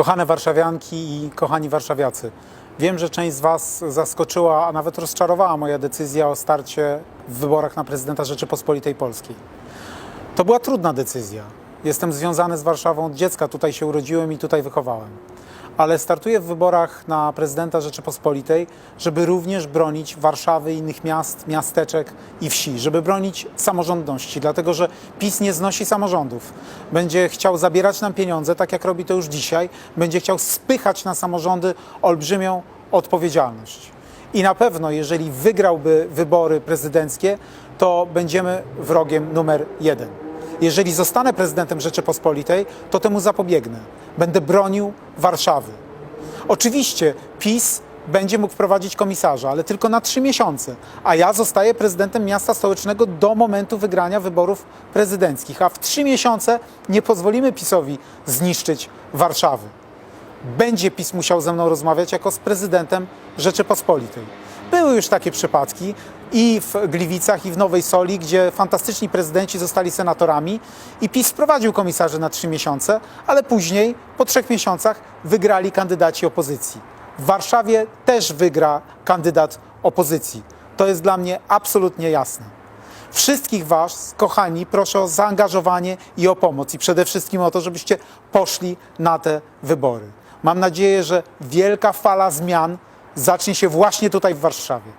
Kochane warszawianki i kochani warszawiacy, wiem, że część z Was zaskoczyła, a nawet rozczarowała moja decyzja o starcie w wyborach na prezydenta Rzeczypospolitej Polskiej. To była trudna decyzja. Jestem związany z Warszawą od dziecka, tutaj się urodziłem i tutaj wychowałem. Ale startuję w wyborach na prezydenta Rzeczypospolitej, żeby również bronić Warszawy, innych miast, miasteczek i wsi, żeby bronić samorządności, dlatego że PiS nie znosi samorządów. Będzie chciał zabierać nam pieniądze, tak jak robi to już dzisiaj, będzie chciał spychać na samorządy olbrzymią odpowiedzialność. I na pewno, jeżeli wygrałby wybory prezydenckie, to będziemy wrogiem numer jeden. Jeżeli zostanę prezydentem Rzeczypospolitej, to temu zapobiegnę. Będę bronił Warszawy. Oczywiście PiS będzie mógł wprowadzić komisarza, ale tylko na trzy miesiące, a ja zostaję prezydentem miasta stołecznego do momentu wygrania wyborów prezydenckich, a w trzy miesiące nie pozwolimy PiSowi zniszczyć Warszawy. Będzie PiS musiał ze mną rozmawiać jako z prezydentem Rzeczypospolitej. Były już takie przypadki i w Gliwicach, i w Nowej Soli, gdzie fantastyczni prezydenci zostali senatorami i PiS wprowadził komisarzy na trzy miesiące, ale później, po trzech miesiącach, wygrali kandydaci opozycji. W Warszawie też wygra kandydat opozycji. To jest dla mnie absolutnie jasne. Wszystkich Was, kochani, proszę o zaangażowanie i o pomoc i przede wszystkim o to, żebyście poszli na te wybory. Mam nadzieję, że wielka fala zmian zacznie się właśnie tutaj w Warszawie.